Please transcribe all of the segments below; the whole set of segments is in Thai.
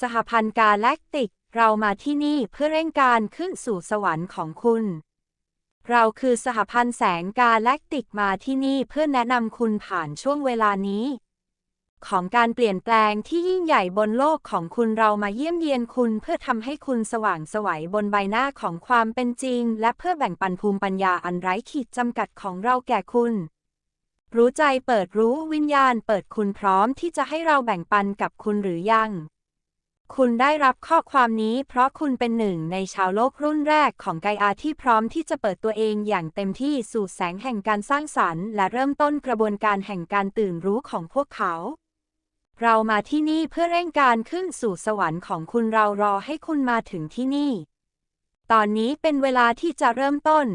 สหพันธ์กาแล็กติก เรามาที่นี่เพื่อเร่งการขึ้นสู่สวรรค์ของคุณ เราคือสหพันธ์แสงกาแล็กติกมาที่นี่เพื่อแนะนำคุณผ่านช่วงเวลานี้ ของการเปลี่ยนแปลงที่ยิ่งใหญ่บนโลกของคุณเรามาเยี่ยมเยียนคุณเพื่อทำให้คุณสว่างสวัยบนใบหน้าของความเป็นจริง และเพื่อแบ่งปันภูมิปัญญาอันไร้ขีดจำกัดของเราแก่คุณรู้ใจเปิดรู้วิญญาณเปิดคุณพร้อมที่จะให้เราแบ่งปันกับคุณหรือยัง คุณได้รับข้อความนี้เพราะคุณเป็นหนึ่งในชาวโลกรุ่นแรกของไกอาที่พร้อมที่จะเปิดตัวเองอย่างเต็มที่สู่แสงแห่งการสร้างสรรค์ และเริ่มต้นกระบวนการแห่งการตื่นรู้ของพวกเขา เรามาที่นี่เพื่อเร่งการขึ้นสู่สวรรค์ของคุณเรารอให้คุณมาถึงที่นี่ ตอนนี้เป็นเวลาที่จะเริ่มต้น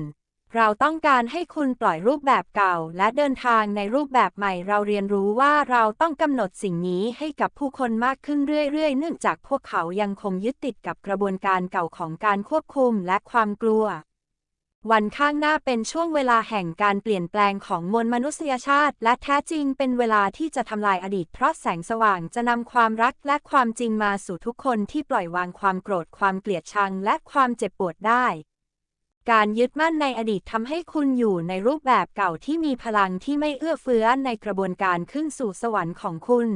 เราต้องการให้คุณปล่อยรูปแบบเก่า และเดินทางในรูปแบบใหม่ เราเรียนรู้ว่าเราต้องกำหนดสิ่งนี้ให้กับผู้คนมากขึ้นเรื่อยๆ เนื่องจากพวกเขายังคงยึดติดกับกระบวนการเก่าของการควบคุมและความกลัว วันข้างหน้าเป็นช่วงเวลาแห่งการเปลี่ยนแปลงของมวลมนุษยชาติ และแท้จริงเป็นเวลาที่จะทำลายอดีต เพราะแสงสว่างจะนำความรักและความจริงมาสู่ทุกคนที่ปล่อยวางความโกรธความเกลียดชังและความเจ็บปวดได้ การยึดมั่นในอดีตทำให้คุณอยู่ในรูปแบบเก่าที่มีพลังที่ไม่เอื้อเฟื้อในกระบวนการขึ้นสู่สวรรค์ของคุณ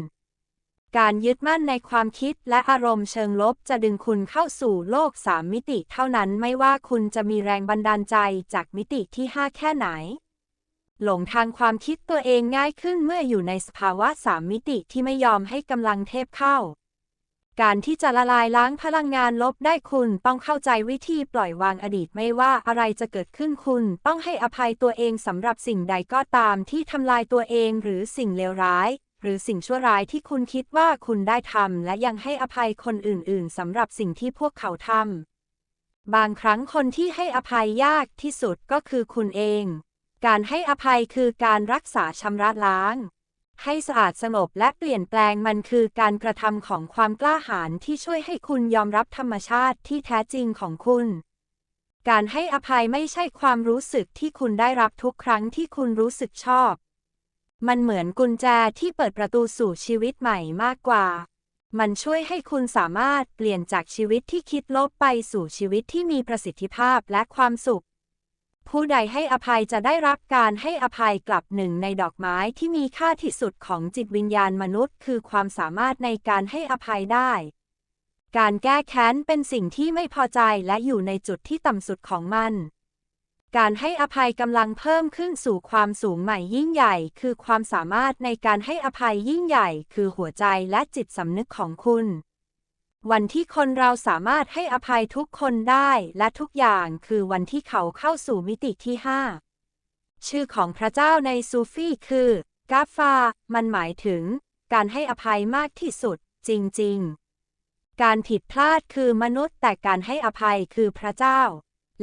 การยึดมั่นในความคิดและอารมณ์เชิงลบจะดึงคุณเข้าสู่โลกสามมิติเท่านั้นไม่ว่าคุณจะมีแรงบันดาลใจจากมิติที่ห้าแค่ไหน หลงทางความคิดตัวเองง่ายขึ้นเมื่ออยู่ในสภาวะสามมิติที่ไม่ยอมให้กำลังเทพเข้า การที่จะละลายล้างพลังงานลบได้คุณต้องเข้าใจวิธีปล่อยวางอดีตไม่ว่าอะไรจะเกิดขึ้นคุณ ต้องให้อภัยตัวเองสำหรับสิ่งใดก็ตามที่ทำลายตัวเองหรือสิ่งเลวร้าย หรือสิ่งชั่วร้ายที่คุณคิดว่าคุณได้ทำและยังให้อภัยคนอื่น ๆสำหรับสิ่งที่พวกเขาทำบางครั้งคนที่ให้อภัยยากที่สุดก็คือคุณเอง การให้อภัยคือการรักษาชำระล้าง ให้สะอาดสงบและเปลี่ยนแปลงมันคือการกระทำของความกล้าหาญที่ช่วยให้คุณยอมรับธรรมชาติที่แท้จริงของคุณ การให้อภัยไม่ใช่ความรู้สึกที่คุณได้รับทุกครั้งที่คุณรู้สึกชอบ มันเหมือนกุญแจที่เปิดประตูสู่ชีวิตใหม่มากกว่า มันช่วยให้คุณสามารถเปลี่ยนจากชีวิตที่คิดลบไปสู่ชีวิตที่มีประสิทธิภาพและความสุข ผู้ใดให้อภัยจะได้รับการให้อภัยกลับหนึ่งในดอกไม้ที่มีค่าที่สุดของจิตวิญญาณมนุษย์ คือความสามารถในการให้อภัยได้ การแก้แค้นเป็นสิ่งที่ไม่พอใจและอยู่ในจุดที่ต่ำสุดของมัน การให้อภัยกำลังเพิ่มขึ้นสู่ความสูงใหม่ยิ่งใหญ่ คือความสามารถในการให้อภัยยิ่งใหญ่ คือหัวใจและจิตสำนึกของคุณ วันที่คนเราสามารถให้อภัยทุกคนได้และทุกอย่างคือวันที่เขาเข้าสู่มิติที่ห้าชื่อของพระเจ้าในซูฟีคือกาฟา มันหมายถึง การให้อภัยมากที่สุด จริง ๆ การผิดพลาดคือมนุษย์แต่การให้อภัยคือพระเจ้า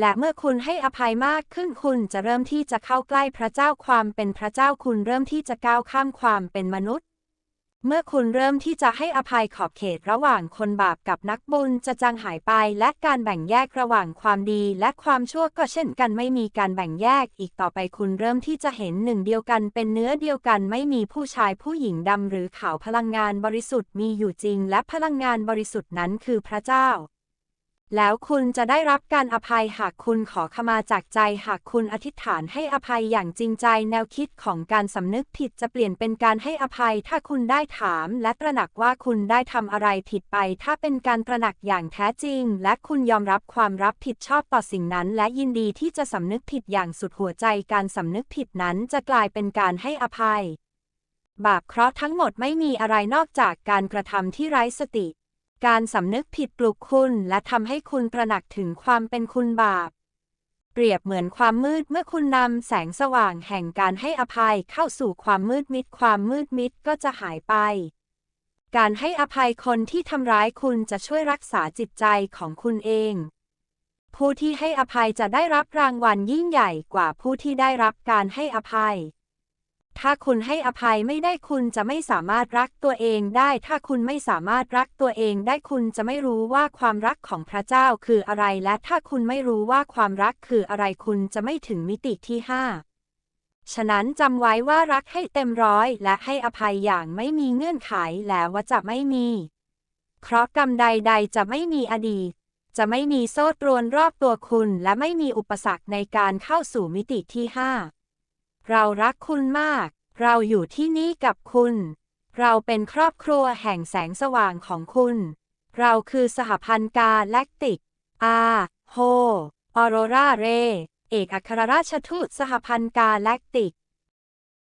และเมื่อคุณให้อภัยมากขึ้นคุณจะเริ่มที่จะเข้าใกล้พระเจ้าความเป็นพระเจ้าคุณเริ่มที่จะก้าวข้ามความเป็นมนุษย์ เมื่อคุณเริ่มที่จะให้อภัยขอบเขตระหว่างคนบาปกับนักบุญจะจางหายไป และการแบ่งแยกระหว่างความดีและความชั่วก็เช่นกันไม่มีการแบ่งแยกอีกต่อไปคุณเริ่มที่จะเห็นหนึ่งเดียวกันเป็นเนื้อเดียวกันไม่มีผู้ชายผู้หญิงดำหรือขาวพลังงานบริสุทธิ์มีอยู่จริง และพลังงานบริสุทธิ์นั้นคือพระเจ้า แล้วคุณจะได้รับการอภัยหากคุณขอขมาจากใจ หากคุณอธิษฐานให้อภัยอย่างจริงใจ แนวคิดของการสำนึกผิดจะเปลี่ยนเป็นการให้อภัย ถ้าคุณได้ถาม และตระหนักว่าคุณได้ทำอะไรผิดไป ถ้าเป็นการตระหนักอย่างแท้จริง และคุณยอมรับความรับผิดชอบต่อสิ่งนั้น และยินดีที่จะสำนึกผิดอย่างสุดหัวใจ การสำนึกผิดนั้นจะกลายเป็นการให้อภัย บาปเคราะห์ทั้งหมดไม่มีอะไรนอกจากการกระทำที่ไร้สติ การสำนึกผิดปลุกคุณและทำให้คุณตระหนักถึงความเป็นคุณบาป เปรียบเหมือนความมืดเมื่อคุณนำแสงสว่างแห่งการให้อภัยเข้าสู่ความมืดมิด ความมืดมิดก็จะหายไป การให้อภัยคนที่ทำร้ายคุณจะช่วยรักษาจิตใจของคุณเอง ผู้ที่ให้อภัยจะได้รับรางวัลยิ่งใหญ่กว่าผู้ที่ได้รับการให้อภัย ถ้าคุณให้อภัยไม่ได้คุณจะไม่สามารถรักตัวเองได้ ถ้าคุณไม่สามารถรักตัวเองได้คุณจะไม่รู้ว่าความรักของพระเจ้าคืออะไร และถ้าคุณไม่รู้ว่าความรักคืออะไรคุณจะไม่ถึงมิติที่ห้าฉะนั้นจำไว้ว่ารักให้เต็มร้อย และให้อภัยอย่างไม่มีเงื่อนไขแล้วว่าจะไม่มี เคราะห์กรรมใดๆ จะไม่มีอดีต จะไม่มีโซ่ตรวนรอบตัวคุณ และไม่มีอุปสรรคในการเข้าสู่มิติที่5 เรารักคุณมาก เราอยู่ที่นี่กับคุณ เราเป็นครอบครัวแห่งแสงสว่างของคุณ เราคือสหพันธ์กาแล็กติก อาโฮออโรราเร เอกอัครราชทูตสหพันธ์กาแล็กติก